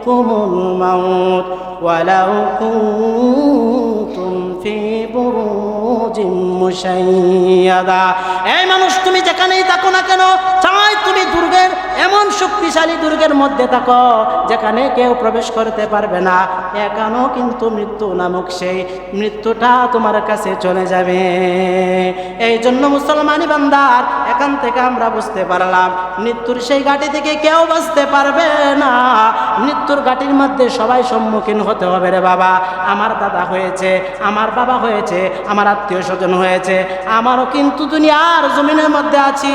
يدرككم الموت ولو كنتم في بروج مشيدة এই মানুষ তুমি যেখানেই থাকো না কেন চাই তুমি দুর্গের এমন শক্তিশালী দুর্গের মধ্যে থাকো, যেখানে কেউ প্রবেশ করতে পারবে না। এখানেও কিন্তু মৃত্যু নামক সেই মৃত্যুটা তোমার কাছে চলে যাবে। এই জন্য মুসলমানি বান্দার এখান থেকে আমরা বুঝতে পারলাম, মৃত্যুর সেই ঘাটি থেকে কেউ বাঁচতে পারবে না। মৃত্যুর ঘাটির মধ্যে সবাই সম্মুখীন হতে হবে রে বাবা। আমার দাদা হয়েছে, আমার বাবা হয়েছে, আমার আত্মীয় স্বজন হয়েছে, আমারও কিন্তু দুনিয়ার জমিনের মধ্যে আছি।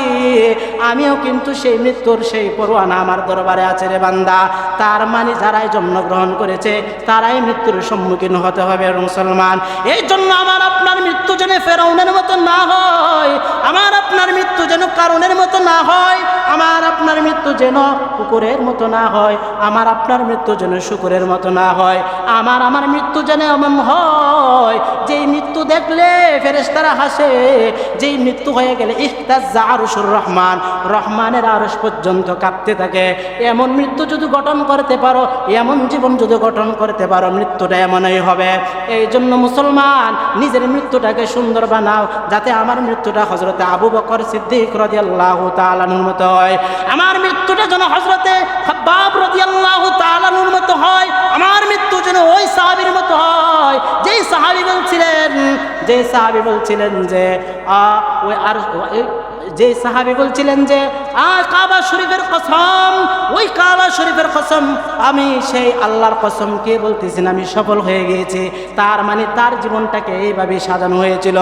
আমিও কিন্তু সেই মৃত্যুর সেই পরোয়ানা আমার দরবারে আছে রে বান্দা। তার মানে যারাই জন্মগ্রহণ করেছে, তারাই মৃত্যুর সম্মুখীন হতে হবে মুসলমান। এই জন্য আমার আপনার মৃত্যু যেন ফেরাউনের মতো না হয়, আমার আপনার মৃত্যু যেন কারণের মতো না হয়, আমার আপনার মৃত্যু যেন কুকুরের মতো না হয়, আমার আপনার মৃত্যু যেন শুকুরের মতো না হয়, আমার আমার মৃত্যু যেন এমন হয়, যেই মৃত্যু দেখলে ফেরেশতারা হাসে, যেই মৃত্যু হয়ে গেলে ইহতাজ্জা আরশুর রহমান, রহমানের আরশ পর্যন্ত কাঁপতে থাকে। এমন মৃত্যু যদি গঠন করতে পারো, এমন জীবন যদি গঠন করতে পারো, মৃত্যুটা এমনই হবে। এই জন্য মুসলমান, নিজের মৃত্যুটাকে সুন্দর বানাও, যাতে আমার মৃত্যুটা হজরতে আবু বকর সিদ্দিক রাদিয়াল্লাহু তাআলার মতো হয়। আমার মৃত্যুটা যেন হজরতে হব্বাব রদি আল্লাহ তাআলার মতো হয়, আমার মৃত্যু যেন ওই সাহাবীর মতো হয়। যেই সাহাবী বলছিলেন যে সাহাবী বলছিলেন যে ওই আর যে সাহাবী বলছিলেন যে, আ, কাবা শরীফের কসম, ওই কাবা শরীফের কসম, আমি সেই আল্লাহর কসম কে বলতেছেন আমি সফল হয়ে গিয়েছি। তার মানে তার জীবনটাকে এইভাবে সাজানো হয়েছিল।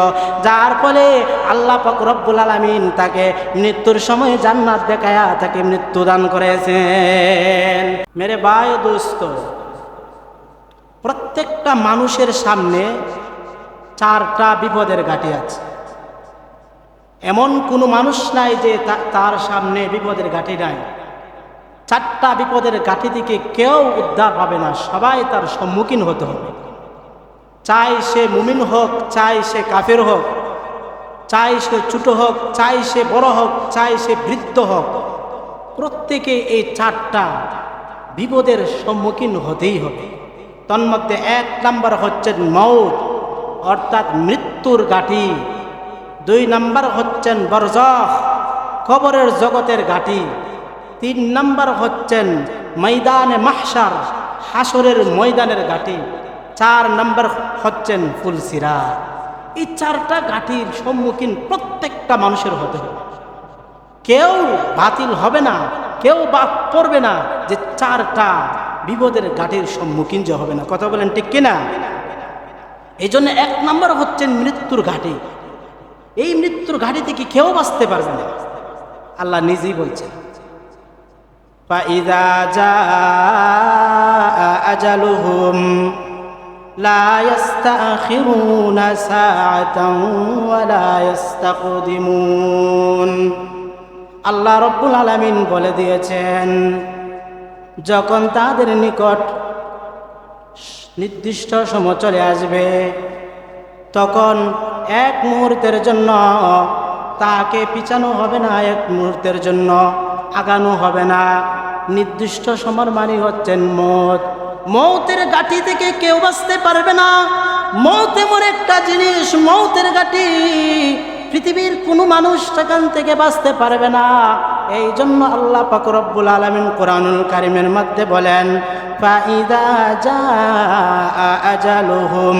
যার ফলে আল্লাহ পাক রব্বুল আলামিন তাকে মৃত্যুর সময় জান্নাত দেখায়া তাকে মৃত্যু দান করেছেন। মেরে ভাই, দোস্ত প্রত্যেকটা মানুষের সামনে চারটা বিপদের ঘাটি আছে। এমন কোনো মানুষ নাই যে তার সামনে বিপদের ঘাটি নাই। চারটা বিপদের ঘাটি থেকে কেউ উদ্ধার হবে না, সবাই তার সম্মুখীন হতে হবে। চাই সে মুমিন হোক, চাই সে কাফের হোক, চাই সে ছোট হোক, চাই সে বড় হোক, চাই সে বৃদ্ধ হোক, প্রত্যেকে এই চারটা বিপদের সম্মুখীন হতেই হবে। তন্মধ্যে এক নম্বর হচ্ছেন মৌত, অর্থাৎ মৃত্যুর গাঠি দুই নম্বর হচ্ছেন বরজখ কবরের জগতের গাঠি তিন নম্বর হচ্ছেন ময়দানে মাহসার হাসরের ময়দানের গাঠি চার নম্বর হচ্ছেন ফুলসিরা। এই চারটা গাঠির সম্মুখীন প্রত্যেকটা মানুষের হতে হবে। কেউ বাতিল হবে না, কেউ বাদ পড়বে না যে চারটা বিপদের গাঠির সম্মুখীন যে হবে না কথা বলেন ঠিক কিনা এই জন্য এক নম্বর হচ্ছেন মৃত্যুর ঘাটি এই মৃত্যুর ঘাটি থেকে কেউ বাঁচতে পারবে না আল্লাহ নিজেই বলছেন فإذا جاء أجلهم لا يستأخرون ساعة ولا يستقدمون আল্লাহ রব্বুল আলামিন বলে দিয়েছেন যখন তাদের নিকট নির্দিষ্ট সময় চলে আসবে, তখন এক মুহূর্তের জন্য তাকে পিছানো হবে না, এক মুহূর্তের জন্য আগানো হবে না। নির্দিষ্ট সময় মানে হচ্ছেন মত। মৌতের গাঠি থেকে কেউ বাঁচতে পারবে না। মৌতে এমন একটা জিনিস, মৌতের গাঠি পৃথিবীর কোনো মানুষ সেখান থেকে বাঁচতে পারবে না এই জন্য আল্লাহ পাক রব্বুল আলমিন কোরআনুল কারিমের মধ্যে বলেন فإذا جاء أجلهم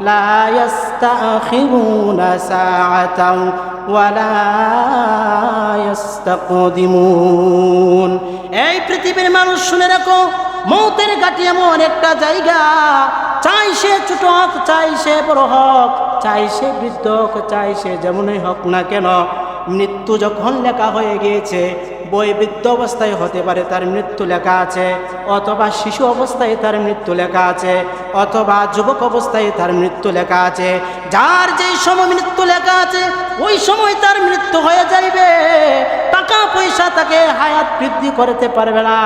لا يستأخرون ساعة ولا يستقدمون এই পৃথিবীর মানুষ শুনে রাখো মৌতের গাটি এমন একটা জায়গা চাই সে ছোট হোক চাই সে বড় হোক, চাই সে বৃদ্ধ হোক, চাই সে যেমনই হোক না কেন, মৃত্যু যখন লেখা হয়ে গিয়েছে, বই বৃদ্ধ অবস্থায় হতে পারে তার মৃত্যু লেখা আছে, অথবা শিশু অবস্থায় তার মৃত্যু লেখা আছে, অথবা যুবক অবস্থায় তার মৃত্যু লেখা আছে, যার যেই সময় মৃত্যু লেখা আছে, ওই সময় তার মৃত্যু হয়ে যাইবে। টাকা পয়সা তাকে হায়াত বৃদ্ধি করতে পারবে না।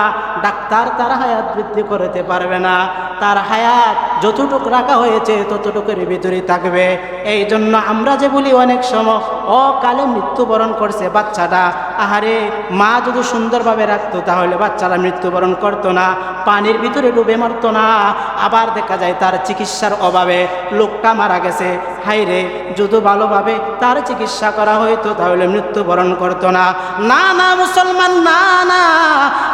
ডাক্তার তার হায়াত বৃদ্ধি করতে পারবে না। তার হায়াত যতটুকু রাখা হয়েছে, ততটুকুর ভিতরে থাকবে। এই জন্য আমরা যে বলি অনেক সময়, অকালে মৃত্যুবরণ করছে বাচ্চাটা। আহারে, মা যদি সুন্দরভাবে রাখতো, তাহলে বাচ্চারা মৃত্যুবরণ করতো না। পানির ভিতরে ডুবে মারতো না। আবার দেখা যায় তার চিকিৎসার অভাবে লোকটা মারা গেছে। হাইরে যদি ভালোভাবে তার চিকিৎসা করা হইতো, তাহলে মৃত্যুবরণ করতো না। না না, মুসলমান, না না।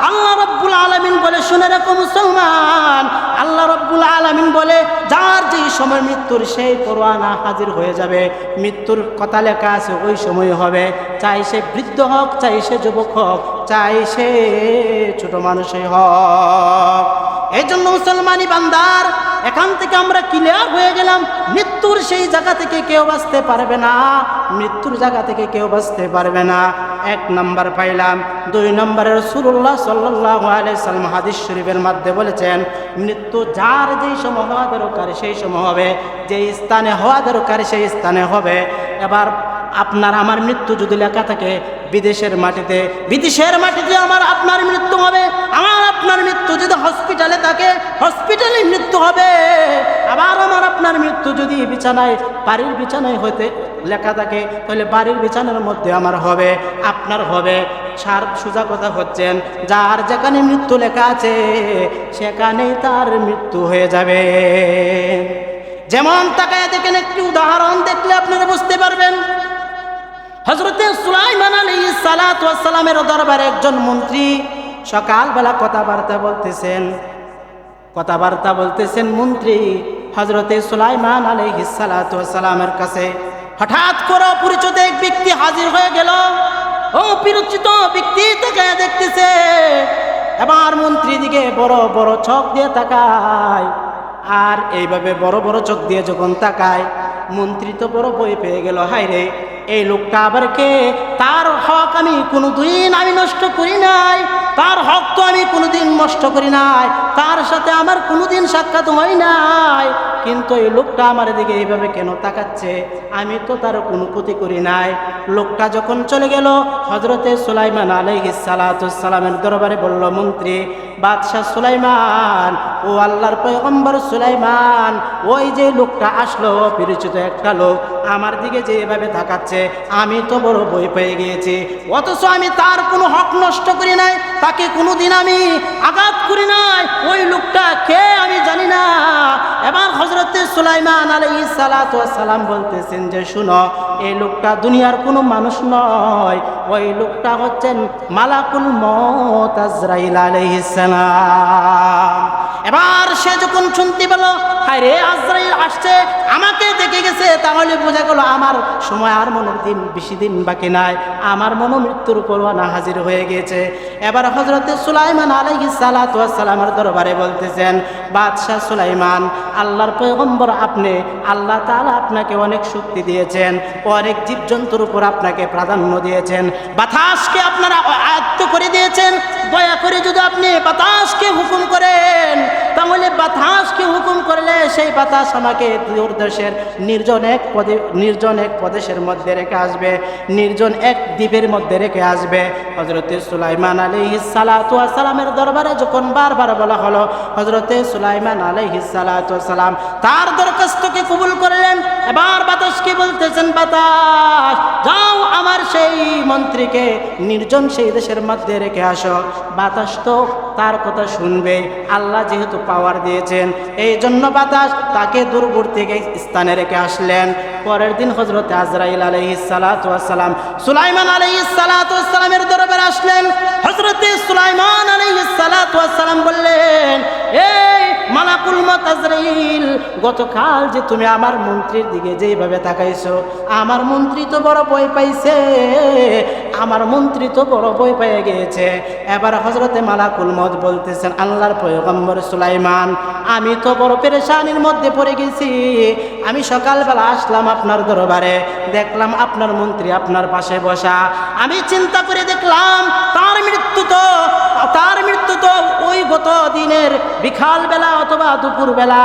আল্লাহ রব্বুল আলমিন বলে, শুনে রাখো মুসলমান। আল্লাহ রব্বুল আলমিন বলে, যার যেই সময় মৃত্যুর সেই পরোয়ানা হাজির হয়ে যাবে, মৃত্যুর কথা লেখা আছে ওই সময় হবে। চাই সে বৃদ্ধ হোক, চাই সে যুবক হোক, চাই সে ছোট মানুষই হোক। এই জন্য মুসলমানি বান্দার, এখান থেকে আমরা ক্লিয়ার হয়ে গেলাম, মৃত্যুর সেই জায়গা থেকে কেউ বাঁচতে পারবে না, মৃত্যুর জায়গা থেকে কেউ বাঁচতে পারবে না। এক নম্বর পাইলাম, দুই নম্বরের সুরুল্লাহ সাল্লাহ সাল্লাম হাদিস শরীফের মধ্যে বলেছেন, মৃত্যু যার যেই সময় হওয়া দরকার সেই সময় হবে, যেই স্থানে হওয়া দরকার সেই স্থানে হবে। এবার আপনার আমার মৃত্যু যদি লেখা থাকে, বিদেশের মাটিতে বিদেশের মাটিতে আমার আপনার মৃত্যু হবে। আমার আপনার মৃত্যু যদি হসপিটালে থাকে হসপিটালে মৃত্যু হবে। আবার আমার আপনার মৃত্যু যদি বিছানায়, বাড়ির বিছানায় হইতে লেখা থাকে, তাহলে বাড়ির বিছানার মধ্যে আমার হবে, আপনার হবে। সার সোজা কথা হচ্ছেন, যার যেখানে মৃত্যু লেখা আছে, সেখানেই তার মৃত্যু হয়ে যাবে। যেমন তাকায় দেখেন, একটি উদাহরণ দেখলে আপনারা বুঝতে পারবেন। হজরতে সুলাইমান আলী সালামের দরবারে একজন মন্ত্রী সকালবেলা কথাবার্তা বলতেছেন। কথাবার্তা বলতেছেন মন্ত্রী হজরতে সুলাইমান আলী সালামের কাছে। হঠাৎ করে অপরিচিত এক ব্যক্তি হাজির হয়ে গেল। ও পরিচিত ব্যক্তি থেকে দেখতেছে, এবার মন্ত্রী দিকে বড় বড় চোখ দিয়ে তাকায়। আর এইভাবে বড় বড় চোখ দিয়ে যখন তাকায় মন্ত্রী তো বড় বই পেয়ে গেল হাই রে। এই লোকটা আবার কে? তার হক আমি কোনোদিন আমি নষ্ট করি নাই। তার হক তো আমি কোনোদিন নষ্ট করি নাই। তার সাথে আমার কোনোদিন সাক্ষাৎ হয় নাই। কিন্তু এই লোকটা আমার দিকে এইভাবে কেন তাকাচ্ছে? আমি তো তার কোনো ক্ষতি করি নাই। লোকটা যখন চলে গেল হজরতে সুলাইমান আলহি সালামের দরবারে বলল, মন্ত্রী, বাদশাহ সুলাইমান, ও আল্লাহর পয়গম্বর সুলাইমান, ওই যে লোকটা আসলো, পরিচিত একটা লোক, আমার দিকে যে এভাবে তাকাচ্ছে, আমি তো বড় বই পেয়ে গিয়েছি। অথচ আমি তার কোনো হক নষ্ট করি নাই, তাকে কোনোদিন আমি আঘাত করি নাই। ওই লোকটা কে আমি জানি না। এবার হজরতে সুলাইমান আলাই সালাম বলতেছেন যে, শুনো, এই লোকটা দুনিয়ার কোনো মানুষ নয়। ওই লোকটা হচ্ছেন মালাকুল মত আজরাইল আলাইহিসসালাম এবার সে যখন শুনতে পেল হায় রে আজরাইল আসছে, আমাকে দেখে গেছে, তাহলে বোঝা গেল আমার সময় আর মনে দিন, বেশি দিন বাকি নাই। আমার মনো মৃত্যুর পরোয়ানা হাজির হয়ে গেছে এবার হজরতে সুলাইমান আলাইহি সালামের দরবারে বলতেছেন, বাদশাহ সুলাইমান, আল্লাহর পয়গম্বর আপনি, আল্লাহ তালা আপনাকে অনেক শক্তি দিয়েছেন, অনেক জীবজন্তুর উপর আপনাকে প্রাধান্য দিয়েছেন। বাতাসকে আপনারা আয়ত্ত করে দিয়েছেন। দয়া করে যদি আপনি বাতাসকে হুকুম করেন তাহলে বাতাসকে হুকুম করলে? সেই বাতাস আমাকে দূর দেশের নির্জন এক পদে, নির্জন এক প্রদেশের মধ্যে রেখে আসবে। নির্জন এক দ্বীপের মধ্যে রেখে আসবে। হজরতে সুলাইমান আলী সালামের দরবারে যখন বারবার বলা হলো হজরতে সুলাইমান আলী সালাম তার দরখাস্তকে কবুল করলেন? এবার বাতাসকে বলতেছেন? বাতাস, যাও সেই মন্ত্রীকে নির্জন সেই দেশের মধ্যে রেখে আসো। বাতাস তো তার কথা শুনবে। আল্লাহ যেহেতু পাওয়ার দিয়েছেন এই জন্য বাতাস তাকে দূরবর্তী স্থানে রেখে আসলেন। পরের দিন হজরত আজরাইল আলহি সালাম সুলাইমান আলহি সালামের দরবারে আসলেন। হজরতে সুলাইমান আলহি সালাম বললেন, এই মালাকুল মত আজরাইল, গতকাল যে তুমি আমার মন্ত্রীর দিকে যেইভাবে তাকাইছো, আমার মন্ত্রী তো বড় বই পাইছে, আমার মন্ত্রী তো বড় বই পেয়ে গিয়েছে। এবার হজরতে মালাকুল মত বলতেছেন, আল্লাহর পয়গম্বর সুলাইমান, আমি তো বড় পেরেশানির মধ্যে পড়ে গেছি, আমি সকালবেলা আসলাম আপনার দরবারে, দেখলাম আপনার মন্ত্রী আপনার পাশে বসা। আমি চিন্তা করে দেখলাম, তার মৃত্যু তো, তার মৃত্যু তো ওই গত দিনের বিকাল বেলা অথবা দুপুরবেলা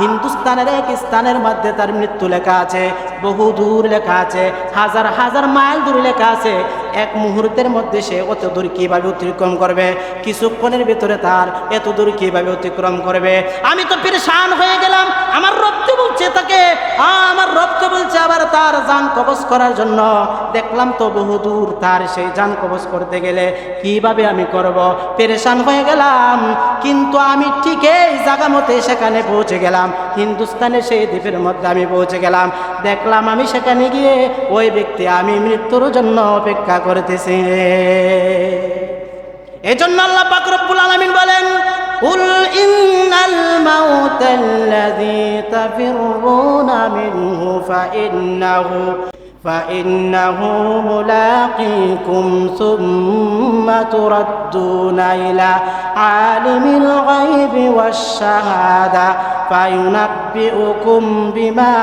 হিন্দুস্তানের এক স্থানের মধ্যে তার মৃত্যু লেখা আছে বহু দূর লেখা আছে, হাজার হাজার মাইল দূর লেখা আছে। এক মুহূর্তের মধ্যে সে অত দূর কীভাবে অতিক্রম করবে? কিছুক্ষণের ভিতরে তার এত দূর কীভাবে অতিক্রম করবে? আমি তো পেরেশান হয়ে গেলাম। আমার রক্ত বলছে তাকে। আমার রক্ত বলছে আবার তার যান কবচ করার জন্য। দেখলাম তো বহু দূর তার সেই যান কবচ করতে গেলে কীভাবে আমি করব? পেরেশান হয়ে গেলাম। কিন্তু আমি ঠিক এই জায়গা মতে সেখানে পৌঁছে গেলাম। হিন্দুস্তানের সেই দ্বীপের মধ্যে আমি পৌঁছে গেলাম। দেখলাম আমি সেখানে গিয়ে ওই ব্যক্তি আমি মৃত্যুর জন্য অপেক্ষা করতেছি এই জন্য আল্লাহ পাক রব্বুল আলামিন বলেন قل إن الموت الذي تفرون منه فإنه فإنه ملاقيكم ثم تردون إلى عالم الغيب والشهادة فينبئكم بما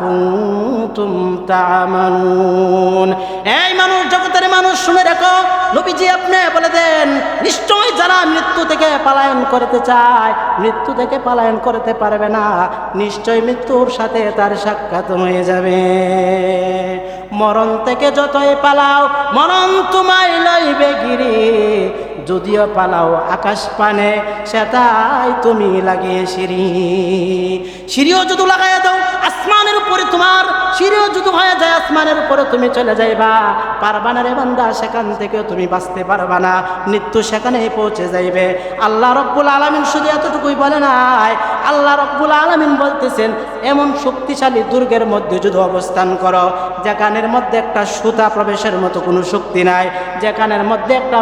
كنتم تعملون এই মানুষ জগতের মানুষ শুনে রাখো নবীজি আপনি বলে দেন নিশ্চয় যারা মৃত্যু থেকে পালায়ন করতে চায় মৃত্যু থেকে পালায়ন করতে পারবে না নিশ্চয় মৃত্যুর সাথে তার সাক্ষাৎ হয়ে যাবে মরণ থেকে যতই পালাও, মরণ তোমায় লইবে গিরি। যদিও পালাও আকাশ পানে, সেটাই তুমি লাগিয়ে সিঁড়ি। সিঁড়িও যদি লাগাইয়া দাও, আসমানের উপরে তোমার, সিঁড়িও যদি হয়ে যায়, আসমানের উপরে তুমি চলে যাইবা। পারবা না রে বান্দা, সেখান থেকে তুমি বাঁচতে পারবা না। মৃত্যু সেখানেই পৌঁছে যাইবে। আল্লাহ রব্বুল আলমিন শুধু এতটুকুই বলে নাই আল্লাহ রব্বুল আলমিন বলতেছেন, এমন শক্তিশালী দুর্গের মধ্যে যদি অবস্থান করো, যেখানের মধ্যে একটা সুতা প্রবেশের মতো কোনো শক্তি নাই, যেখানের মধ্যে একটা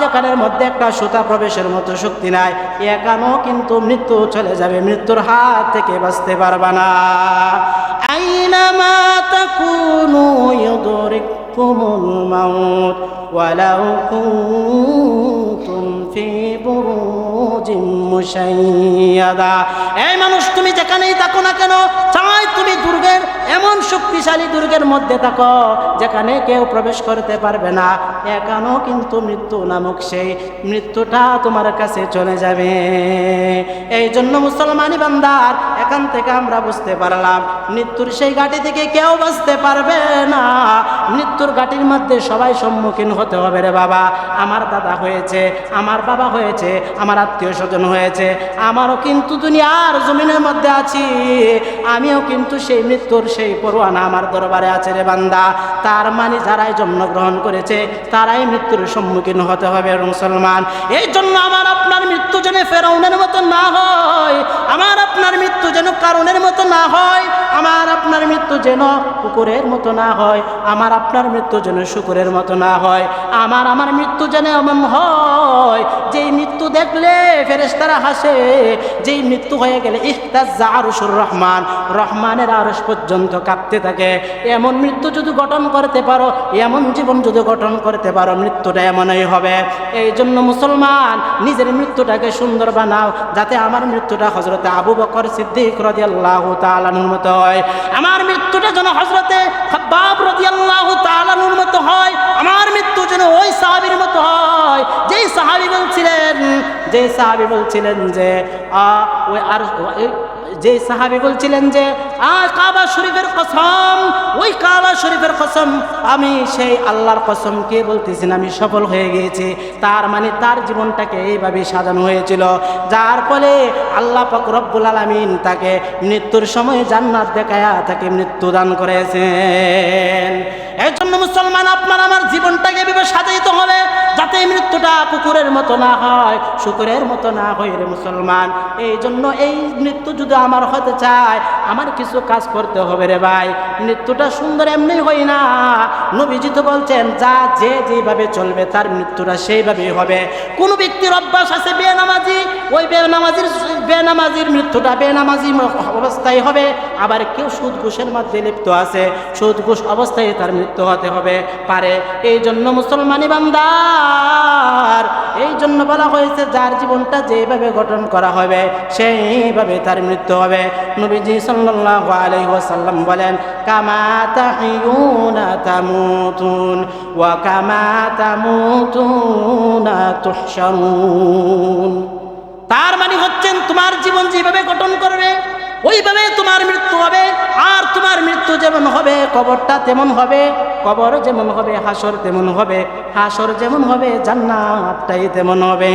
যেখানের মধ্যে একটা সুতা প্রবেশের মতো শক্তি নাই, এখানেও কিন্তু মৃত্যু চলে যাবে, মৃত্যুর হাত থেকে বাঁচতে পারবা না। আইনামা তাকুনু ইউদরিকুমুল মাউত, ওয়ালাউ ফি এই মানুষ তুমি যেখানেই থাকো না কেন চাই তুমি দুর্গের এমন শক্তিশালী দুর্গের মধ্যে থাকো, যেখানে কেউ প্রবেশ করতে পারবে না। এখানেও কিন্তু মৃত্যু নামক সেই মৃত্যুটা তোমার কাছে চলে যাবে। এই জন্য মুসলমানি বান্দার, এখান থেকে আমরা বুঝতে পারলাম, মৃত্যুর সেই ঘাটি থেকে কেউ বাঁচতে পারবে না। মৃত্যুর ঘাটির মধ্যে সবাই সম্মুখীন হতে হবে রে বাবা। আমার দাদা হয়েছে, আমার বাবা হয়েছে, আমার আত্মীয় স্বজন হয়েছে, আমারও কিন্তু দুনিয়ার জমিনের মধ্যে আছি, আমিও কিন্তু সেই মৃত্যুর সেই পরোয়ানা আমার দরবারে আছে রে বান্দা। তার মানে যারাই জন্মগ্রহণ করেছে, তারাই মৃত্যুর সম্মুখীন হতে হবে মুসলমান। এই জন্য আমার আপনার মৃত্যু যেন ফেরাউনের মতো না হয়, আমার আপনার মৃত্যু যেন কারণের মতো না হয়, আমার আপনার মৃত্যু যেন কুকুরের মতো না হয়, আমার আপনার মৃত্যু যেন শুকুরের মতো না হয়, আমার আমার মৃত্যু যেন এমন হয়, যেই মৃত্যু দেখলে ফেরেশতারা হাসে, যেই মৃত্যু হয়ে গেলে ইহতাজ্জা আরশুর রহমান, রহমানের আরশ পর্যন্ত কাঁপতে থাকে। এমন মৃত্যু যদি গঠন করতে পারো, এমন জীবন যদি গঠন করতে পারো, মৃত্যুটা এমনই হবে। এই জন্য মুসলমান, নিজের মৃত্যুটাকে সুন্দর বানাও, যাতে আমার মৃত্যুটা হজরতে আবু বকর সিদ্দিক রাদিয়াল্লাহু তাআলার মতো হয়। আমার মৃত্যুটা যেন হজরতে খাব্বাব রাদিয়াল্লাহু তাআলার মতো হয়, আমার মৃত্যু যেন ওই সাহাবীর মতো হয়। যেই সাহাবী বলছিলেন যে সাহাবী বলছিলেন যে ওই আর যে সাহাবি বলছিলেন যে কাবা শরীফের কসম, ওই কাবা শরীফের কসম, আমি সেই আল্লাহর কসম কে বলতেছেন আমি সফল হয়ে গিয়েছি। তার মানে তার জীবনটাকে এইভাবে সাজানো হয়েছিল। যার ফলে আল্লাহ পাক রব্বুল আলামিন তাকে মৃত্যুর সময় জান্নাত দেখায়া তাকে মৃত্যু দান করেছেন। এই জন্য মুসলমান, আপনার আমার জীবনটাকে এভাবে সাজাইতে হবে যাতে এই মৃত্যুটা কুকুরের মতো না হয়, শুকুরের মতো না হয় রে মুসলমান। এই জন্য এই মৃত্যু যদি আমার হতে চায়, আমার কিছু কাজ করতে হবে রে ভাই। মৃত্যুটা সুন্দর এমনি হয় না। নবীজি তো বলছেন, যা যে যেভাবে চলবে, তার মৃত্যুটা সেইভাবেই হবে। কোন ব্যক্তির অভ্যাস আছে বেনামাজি? ওই বেনামাজির বেনামাজির মৃত্যুটা বেনামাজি অবস্থায় হবে। আবার কেউ সুদ ঘুষের মধ্যে লিপ্ত আছে। সুদ ঘুষ অবস্থায় তার মৃত্যু হতে হবে পারে। এই জন্য মুসলমানি বান্দার, এই জন্য বলা হয়েছে, যার জীবনটা যেভাবে গঠন করা হবে, সেইভাবে তার মৃত্যু হবে। নবীজি সাল্লাল্লাহু আলাইহি ওয়াসাল্লাম বলেন ওয়া তার মানে হচ্ছেন, তোমার জীবন যেভাবে গঠন করবে ওইভাবে তোমার মৃত্যু হবে, আর তোমার মৃত্যু যেমন হবে, কবরটা তেমন হবে, কবর যেমন হবে, হাসর তেমন হবে, হাসর যেমন হবে, জান্নাতটাই তেমন হবে।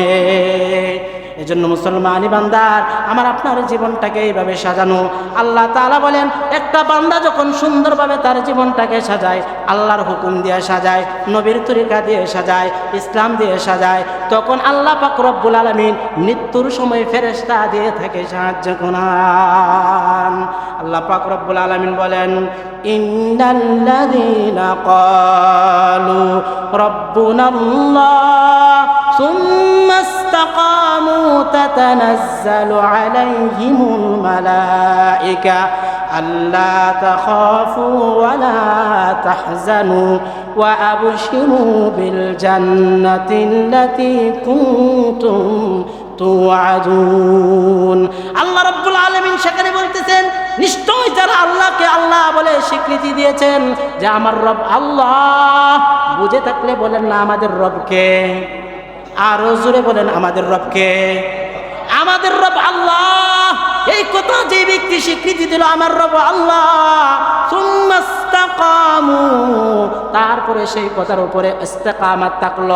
এজন্য মুসলমান বান্দার, আমার আপনার জীবনটাকে এইভাবে সাজানো। আল্লাহ তাআলা বলেন, একটা বান্দা যখন সুন্দরভাবে তার জীবনটাকে সাজায়, আল্লাহর হুকুম দিয়ে সাজায়, নবীর তরিকা দিয়ে সাজায়, ইসলাম দিয়ে সাজায়, তখন আল্লাহ পাক রব্বুল আলামিন মৃত্যুর সময় ফেরেশতা দিয়ে থাকে সাহায্য কোনান আল্লাহ পাক রব্বুল আলামিন বলেন, ইন্নাল্লাযীনা ক্বালু রাব্বুনাল্লাহ সুম্মা استقاموا تتنزل عليهم الملائكة ألا تخافوا ولا تحزنوا وأبشروا بالجنة التي كنتم توعدون আল্লাহ রব্বুল আলমিন সেখানে বলতেছেন নিশ্চয় যারা আল্লাহকে আল্লাহ বলে স্বীকৃতি দিয়েছেন যে আমার রব আল্লাহ বুঝে থাকলে বলেন না আমাদের রবকে আরও জোরে বলেন, আমাদের রবকে। আমাদের রব আল্লাহ। এই কথা যে ব্যক্তি স্বীকৃতি দিল, আমার রব আল্লাহ। তারপরে সেই কথার উপরে ইস্তেকামাত থাকল।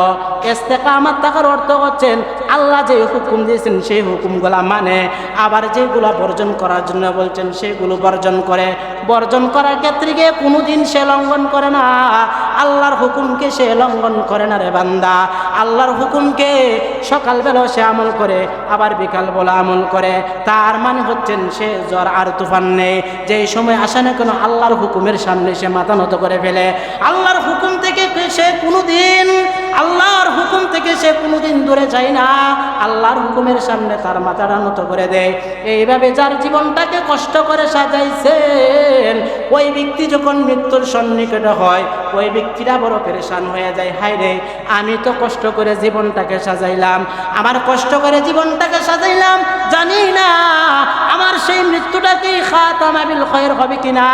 ইস্তেকামাত থাকার অর্থ হচ্ছেন আল্লাহ যে হুকুম দিয়েছেন সেই হুকুমগুলা মানে। আবার যেগুলো বর্জন করার জন্য বলছেন, সেগুলো বর্জন করে। বর্জন করার ক্ষেত্রে গিয়ে কোনোদিন সে লঙ্ঘন করে না। আল্লাহর হুকুমকে সে লঙ্ঘন করে না রে বান্দা। আল্লাহর হুকুমকে সকালবেলা সে আমল করে, আবার বিকাল বেলা আমল করে। তার মানে হচ্ছেন, সে জ্বর আর তুফান নেই। যেই সময় আসে না কেন, আল্লাহর হুকুমের সামনে সে মাথা নত করে ফেলে। আল্লাহর হুকুম থেকে সে কোনোদিন আল্লাহর হুকুম থেকে সে কোনোদিন দূরে যায় না। আল্লাহর হুকুমের সামনে তার মাথাটা নত করে দেয়। এইভাবে যার জীবনটাকে কষ্ট করে সাজাইছেন, ওই ব্যক্তি যখন মৃত্যুর সন্নিকট হয়, ওই ব্যক্তিরা বড় পেরেশান হয়ে যায়। হায় রে, আমি তো কষ্ট করে জীবনটাকে সাজাইলাম। আমার কষ্ট করে জীবনটাকে সাজাইলাম, জানি না আমার সেই মৃত্যুটা কি খাতামাবিল খয়ের হবে কিনা,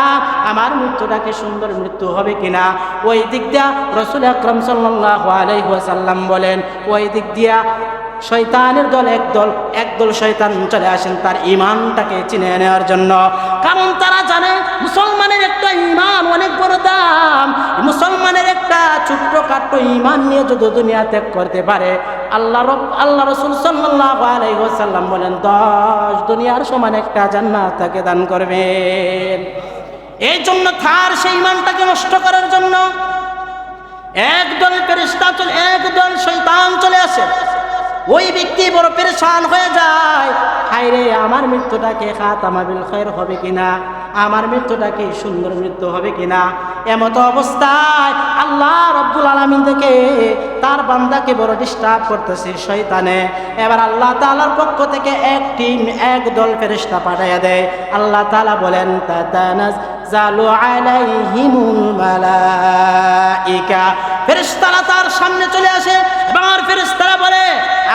আমার মৃত্যুটা কি সুন্দর মৃত্যু হবে কিনা। ওই দিক দিয়া রসুল আকরম আলাইসাল্লাম বলেন, ওই দিক দিয়া শয়তানের দল একদল একদল শয়তান চলে আসেন তার ইমানটাকে চিনে নেওয়ার জন্য। কারণ তারা জানে মুসলমানের একটা ইমান অনেক বড় দাম। মুসলমানের একটা ছোট্ট কাট্ট ইমান নিয়ে যদি দুনিয়া ত্যাগ করতে পারে, আল্লাহ রব, আল্লাহ রসুল সাল্লাহ আলাইসাল্লাম বলেন, দশ দুনিয়ার সমান একটা জান্নাত তাকে দান করবেন। এই জন্য থার সেই ইমানটাকে নষ্ট করার জন্য একদল ফেরেশতা চলে একদল শৈতান চলে আসে। ওই ব্যক্তি বড় পেরেশান হয়ে যায়। হায় রে আমার মৃত্যুটা কে খাতামাবিল খৈর হবে কিনা? আমার মৃত্যুটা কি সুন্দর মৃত্যু হবে কিনা? এমত অবস্থায় আল্লাহ রব্বুল আলমিন থেকে তার বান্দাকে বড় ডিস্টার্ব করতেছে শয়তানে। এবার আল্লাহ তালার পক্ষ থেকে এক টিম এক দল ফেরিস্তা পাঠাইয়া দেয়। আল্লাহ তালা বলেন, তাতানাজ জালু আলাইহিমুল মালাইকা। ফেরেশতারা তার সামনে চলে আসে এবং আর ফেরেশতারা বলে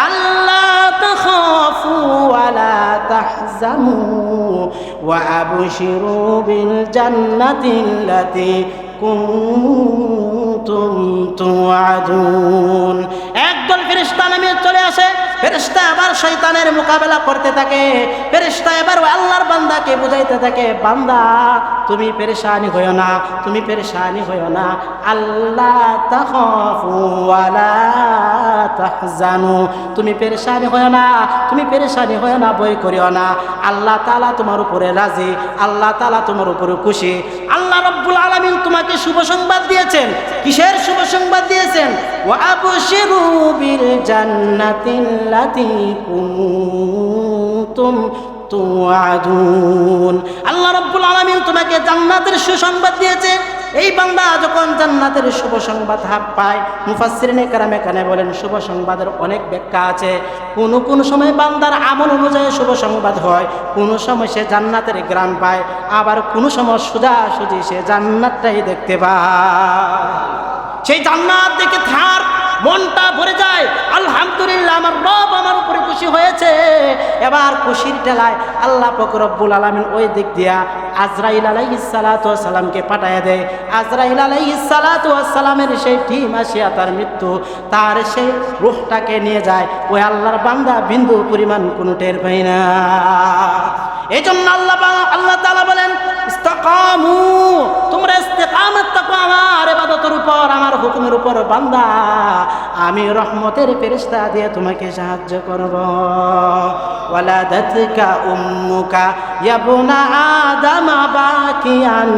আল্লাহ তাখাফু ওয়ালা তাহজানু ওয়া আবশিরু বিল জান্নাতিল্লাতী কুনতুম তুআদুন। একদল ফেরেশতা নামে চলে আসে। ফেরেশতা আবার শয়তানের মোকাবেলা করতে থাকে। ফেরেশতা এবার আল্লাহর বান্দাকে বুঝাইতে থাকে, বান্দা, তুমি পেরেশানি হইও না, তুমি পেরেশানি হইও না। আল্লাহ তাখাফু ওয়ালা তাহজানু। তুমি পেরেশানি হইও না, তুমি পেরেশানি হইও না, বই করিও না। আল্লাহ তালা তোমার উপরে রাজি, আল্লাহ তালা তোমার উপরে খুশি আল্লাহ তোমাকে শুভ সংবাদ দিয়েছেন? কিসের শুভ সংবাদ দিয়েছেন? আল্লাহ রব্বুল আলমিন তোমাকে জান্নাতের সুসংবাদ দিয়েছে। এই বান্দা যখন জান্নাতের শুভ সংবাদ হাত পায়, মুফাসসিরিনে কারামে কানে বলেন, শুভ সংবাদের অনেক ব্যাখ্যা আছে। কোনো কোন সময় বান্দার আমল অনুযায়ী শুভ সংবাদ হয়, কোনো সময় সে জান্নাতের গ্রাম পায়, আবার কোনো সময় সোজা সুজি সে জান্নাতটাই দেখতে পায়। সেই জান্নাত দেখে থার মনটা ভরে যায়, আলহামদুলিল্লাহ, আমার রব আমার উপরে খুশি হয়েছে। এবার খুশির টেলায় আল্লাহ ফকরব্বুল আলমিন ওই দিক দিয়া আজরাইল আলাইসালাতামকে পাঠায় দেয়। আজরাইল আলাইসালাতামের সেই টিম আসিয়া তার মৃত্যু, তার সেই রুহটাকে নিয়ে যায়। ওই আল্লাহর বান্দা বিন্দু পরিমাণ কোনো টের পাই না। এই জন্য আল্লাহ আল্লাহ তালা বলেন, ইস্তাকামু, তোমরা ইস্তেকামত থাকো আমার হুকুমের উপর বান্দা, আমি রহমতের ফেরেশতা দিয়ে তোমাকে সাহায্য করব। ওয়ালাদাতকা উম্মুকা ইয়াবনা আদম বাকিয়ান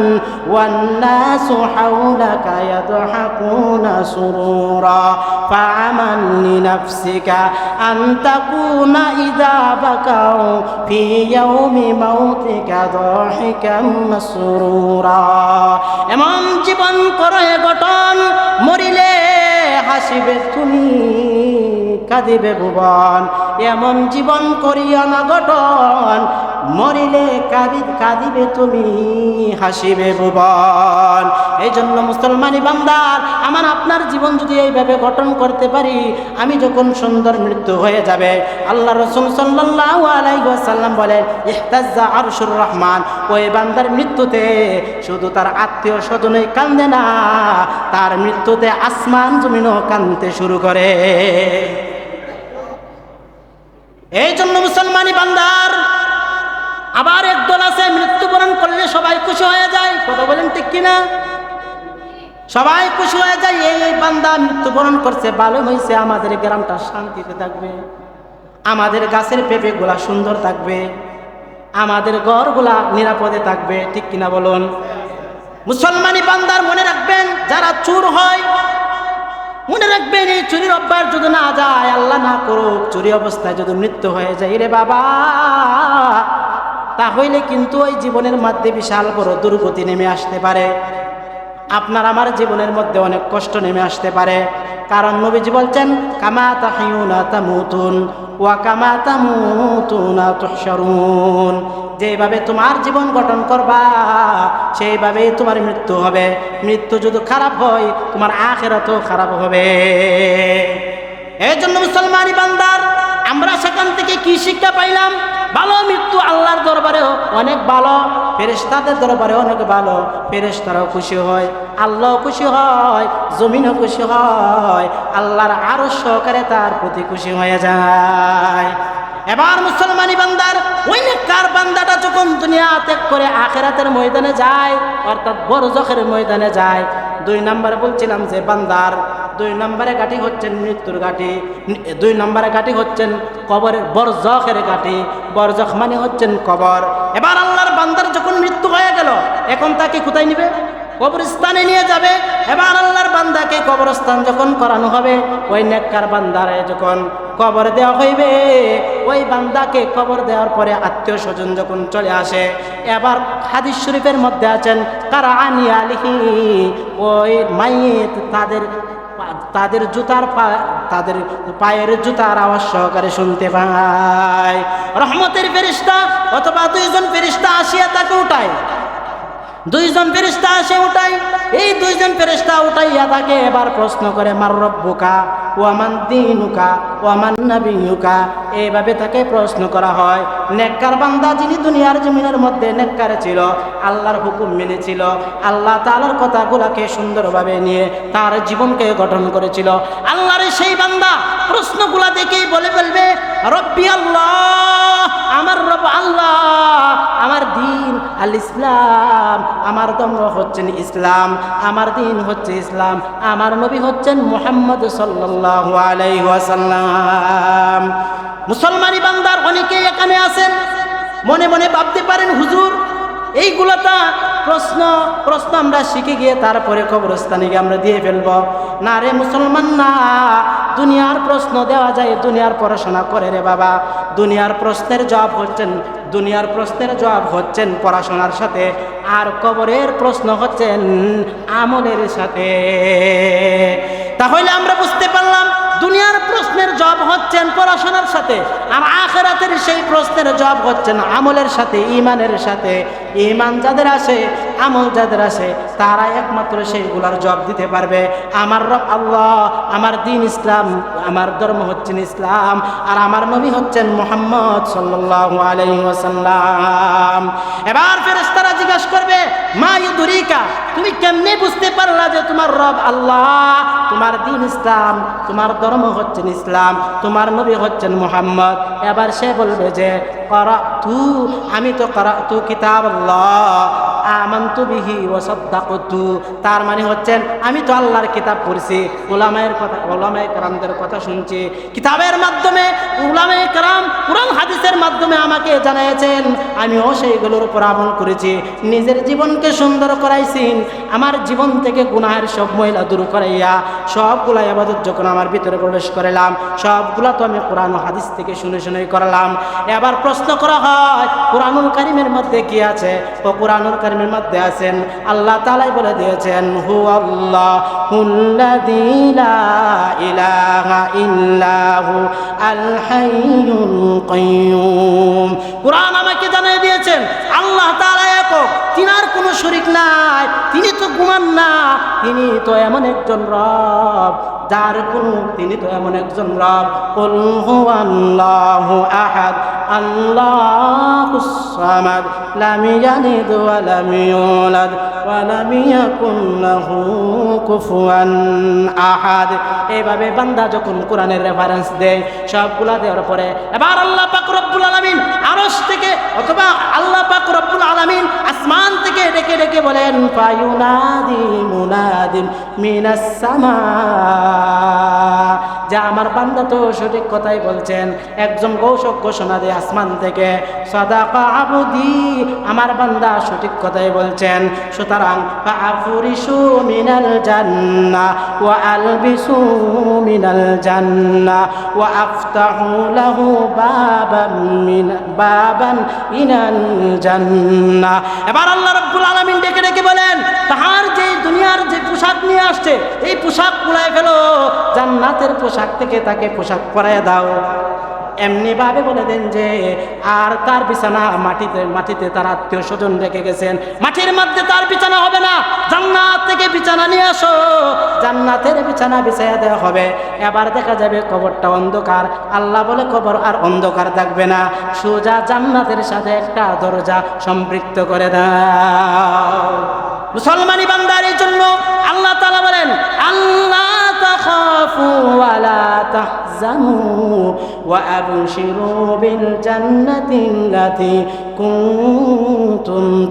ওয়ান নাসু হাওলাকা ইয়াদহাকুনা সুরুরা ফাআমান লিনাফসিকা আন তাকুনা ইযা বাকাউ ফি ইয়াউমি মাউতিকা দাহিকাম মাসরুরা এমন জীবন করে গঠন, মরিলে হাসিবে, তুমি কাঁদিবে ভুবন। এমন জীবন করিয়া না গঠন মরিলে কাঁদি কাঁদিবে তুমি, হাসিবে ভুবন। এই জন্য মুসলমানি বান্দার আমার আপনার জীবন যদি এইভাবে গঠন করতে পারি, আমি যখন সুন্দর মৃত্যু হয়ে যাবে, আল্লাহ রসুল সাল্লাহ বলেন, ইহতাজ্জা আরশুর রহমান। ওই বান্দার মৃত্যুতে শুধু তার আত্মীয় স্বজনই কান্দে না, তার মৃত্যুতে আসমান জমিনও কান্দতে শুরু করে। এই জন্য মুসলমানি বান্দার, আবার একদল আছে, মৃত্যুবরণ করলে সবাই খুশি হয়ে যায়। কথা বলেন ঠিক কিনা? সবাই খুশি হয়ে যায়, এই এই বান্দা মৃত্যুবরণ করছে ভালো হয়েছে আমাদের গ্রামটা শান্তিতে থাকবে। আমাদের গাছের পেঁপে গুলা সুন্দর থাকবে। আমাদের ঘরগুলা নিরাপদে থাকবে, ঠিক কিনা বলুন? মুসলমানি বান্দার মনে রাখবেন, যারা চুর হয় মনে রাখবেন, এই চুরির অভ্যাস যদি না যায়, আল্লাহ না করুক, চুরি অবস্থায় যদি মৃত্যু হয়ে যায়, রে বাবা, তাহলে কিন্তু ওই জীবনের মধ্যে বিশাল বড় দুর্গতি নেমে আসতে পারে। আপনার আমার জীবনের মধ্যে অনেক কষ্ট নেমে আসতে পারে। কারণ নবীজি বলছেন, কামা তাহিউনা তামুতুন ওয়া কামা তামুতুনা তুহশারুন। যেভাবে তোমার জীবন গঠন করবা, সেইভাবেই তোমার মৃত্যু হবে। মৃত্যু যদি খারাপ হয়, তোমার আখেরাতও খারাপ হবে। এই জন্য মুসলমানি বান্দার সেখান থেকে কি শিক্ষা পাইলাম? ভালো মৃত্যু আল্লাহর দরবারেও অনেক ভালো। ফেরেশতাদের দরবারে অনেক ভালো। ফেরেশতারাও খুশি হয় আল্লাহ খুশি হয়, জমিনও খুশি হয়, আল্লাহর আরও সহকারে তার প্রতি খুশি হয়ে যায়। এবার মুসলমানি বান্দার, ওই কার বান্দাটা যখন দুনিয়া ত্যাগ করে আখেরাতের ময়দানে যায়, অর্থাৎ বড় জখের ময়দানে যায়, দুই নম্বরে বলছিলাম যে, বান্দার দুই নম্বরে গাঠি হচ্ছেন মৃত্যুর গাঠি দুই নম্বরে গাঠি হচ্ছেন কবরের বরজখের গাঠি বরজখ মানে হচ্ছেন কবর। এবার আল্লাহর বান্দার যখন মৃত্যু হয়ে গেল, এখন তাকে কোথায় নিবে? কবরস্থানে নিয়ে যাবে। এবার আল্লাহর বান্দাকে কবরস্থান যখন করানো হবে, ওই নেককার বান্দারে যখন কবর দেওয়া হইবে, ওই বান্দাকে কবর দেওয়ার পরে আত্মীয় স্বজন যখন চলে আসে, এবার হাদিস শরীফের মধ্যে আছেন কারা আনি আলিহি, ওই মাইত তাদের তাদের জুতার তাদের পায়ের জুতার আওয়াজ সহকারে শুনতে পায়। রহমতের ফেরিস্তা অথবা দুইজন ফেরিস্তা আসিয়া তাকে উঠায়। দুইজন ফেরিস্তা আসে উঠাই এই দুইজন ফেরিস্তা উঠাইয়া তাকে এবার প্রশ্ন করে, মার রব্বুকা ও আমান দিনুকা ও আমান নাবিউকা এইভাবে তাকে প্রশ্ন করা হয়। নেককার বান্দা যিনি দুনিয়ার জমিনের মধ্যে নেককার ছিল, আল্লাহর হুকুম মেনেছিল আল্লাহ তালার কথাগুলাকে সুন্দরভাবে নিয়ে তার জীবনকে গঠন করেছিল। আল্লাহর সেই বান্দা প্রশ্নগুলা দেখেই বলে ফেলবে, রব্বি আল্লাহ, আমার রব আল্লাহ, আমার দিন আল ইসলাম আমার ধর্ম হচ্ছেন ইসলাম, আমার দিন হচ্ছে ইসলাম, আমার নবী হচ্ছেন মোহাম্মদ আলাইসাল্লাম মুসলমানি বান্দার অনেকেই এখানে আছেন। মনে মনে ভাবতে পারেন, হুজুর এইগুলোটা প্রশ্ন প্রশ্ন আমরা শিখে গিয়ে তারপরে কবরস্থানে গিয়ে আমরা দিয়ে ফেলব। না রে মুসলমান না, দুনিয়ার প্রশ্ন দেওয়া যায়, দুনিয়ার পড়াশোনা করে রে বাবা। দুনিয়ার প্রশ্নের জবাব হচ্ছেন, দুনিয়ার প্রশ্নের জবাব হচ্ছেন পড়াশোনার সাথে, আর কবরের প্রশ্ন হচ্ছেন আমলের সাথে। তাহলে আমরা বুঝতে পারলাম দুনিয়ার প্রশ্নের জব হচ্ছেন পড়াশোনার সাথে। আর আখেরাতের সেই প্রশ্নের জব হচ্ছেন আমলের সাথে ইমানের সাথে। ইমান যাদের আসে আমল যাদের আছে, তারা একমাত্র সেইগুলার জবাব দিতে পারবে। আমার রব আল্লাহ, আমার দিন ইসলাম, আমার ধর্ম হচ্ছেন ইসলাম, আর আমার নবী হচ্ছেন মোহাম্মদ সাল্লাল্লাহু আলাইহি ওয়াসাল্লাম। এবার ফেরেশতারা জিজ্ঞাসা করবে, মা ইউদুরিকা, তুমি কেমনে বুঝতে পারলা যে তোমার রব আল্লাহ, তোমার দিন ইসলাম, তোমার ধর্ম হচ্ছেন ইসলাম, তোমার নবী হচ্ছেন মোহাম্মদ? এবার সে বলবে যে করা তু আমি তো করা তু কিতাব আল্লাহ আমান্তু বিহি ও সদ্দাকতু। তার মানে হচ্ছেন, আমি তো আল্লাহর কিতাব পড়ছি ওলামায়ের কথা ওলামায়ে কারামদের কথা শুনছি। কিতাবের মাধ্যমে ওলামায়ে কারাম কোরআন, হাদিসের মাধ্যমে আমাকে জানিয়েছেন, আমিও সেইগুলোর উপর আমল করেছি। নিজের জীবনকে সুন্দর করাইছি, আমার জীবন থেকে গুনাহের সব মহিলা দূর করাইয়া সবগুলা আবাদত যখন আমার ভিতরে প্রবেশ করালাম, সবগুলা তো আমি কোরআন হাদিস থেকে শুনে শুনে করলাম। এবার প্রশ্ন করা হয়, কোরআনুল কারিমের মধ্যে কি আছে? ও কোরআনুল কারিমের মধ্যে আছেন, আল্লাহ তালাই বলে দিয়েছেন হু আল্লাহ ইলাহা ইল্লাহু আল কাইয়্যুম কোরআন আমাকে জানিয়ে দিয়েছেন, আল্লাহ তাআলা একক, তিনার কোনো শরীক নাই, তিনি তো ঘুমান না, তিনি তো এমন একজন রব। যার কোনো তিনি তো এমন একজন রব। কুল হুয়াল্লাহু আহাদ আল্লাহুস সামাদ, লাম ইয়ালিদ ওয়া লাম ইউলাদ কুফুয়ান আহাদ। এইভাবে বান্দা যখন কোরআনের রেফারেন্স দেয়, সবগুলা দেওয়ার পরে এবার আল্লাহ পাক রব্বুল আলামিন আরশ থেকে অথবা আল্লাহ পাক রব্বুল আলামিন আসমান থেকে ডেকে ডেকে বলেন, ফায়ুনাদি মুনাদিন মিনাস সামা যা আমার বান্দা তো সঠিক কথাই বলছেন। একজন ঘোষক ঘোষণা দেয় আসমান থেকে, সদাকা আবুদি আমার বান্দা সঠিক কথাই বলছেন। সুতরাং ফাফুরিসু মিনাল জান্নাহ ওয়া আলবিসু মিনাল জান্নাহ ওয়া আফতাহু লাহু বাবান বাবান ইনাল জান্নাহ এবার আল্লাহ রাব্বুল আলামিন ডেকে ডেকে বলেন তাহার যে দুনিয়ার যে পোশাক নিয়ে আসছে, এই পোশাক পুরাই ফেলো। জান্নাতের পোশাক থেকে তাকে পোশাক পরায় দাও। এমনি ভাবে বলে দেন যে, আর তার বিছানা মাটিতে মাটিতে তার আত্মীয় স্বজন রেখে গেছেন। মাটির মধ্যে তার বিছানা হবে না। জান্নাত থেকে বিছানা নিয়ে আসো। জান্নাতের বিছানা বিছাইয়া দেওয়া হবে। এবার দেখা যাবে কবরটা অন্ধকার। আল্লাহ বলে কবর আর অন্ধকার থাকবে না। সোজা জান্নাতের সাথে একটা দরজা সম্পৃক্ত করে দাও। মুসলমানি বান্দার এই জন্য আল্লাহ তালা বলেন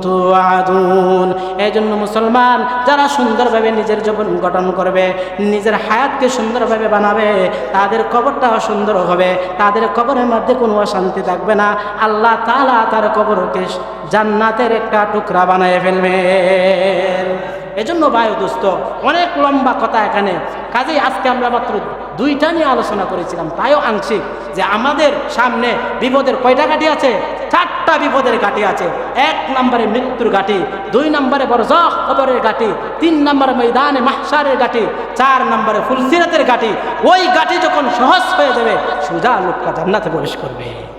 তুআদুন এই জন্য মুসলমান, যারা সুন্দরভাবে নিজের জীবন গঠন করবে, নিজের হায়াতকে সুন্দরভাবে বানাবে, তাদের কবরটাও সুন্দর হবে, তাদের কবরের মধ্যে কোনো অশান্তি থাকবে না, আল্লাহ তালা তার কবরকে জান্নাতের একটা টুকরা বানায় ফেলবেন এজন্য বায়ু দোস্ত, অনেক লম্বা কথা এখানে। কাজেই আজকে আমরা মাত্র দুইটা নিয়ে আলোচনা করেছিলাম। তাইও আংশিক যে আমাদের সামনে বিপদের কয়টা ঘাটি আছে? চারটা বিপদের ঘাটি আছে। এক নম্বরে মৃত্যুর ঘাটি, দুই নম্বরে বড় খবরের ঘাটি, তিন নম্বরে ময়দানে মাহসারের ঘাটি, চার নম্বরে ফুলসিরাতের ঘাটি। ওই ঘাটি যখন সহজ হয়ে যাবে, সোজা লোকটা জান্নাতে প্রবেশ করবে।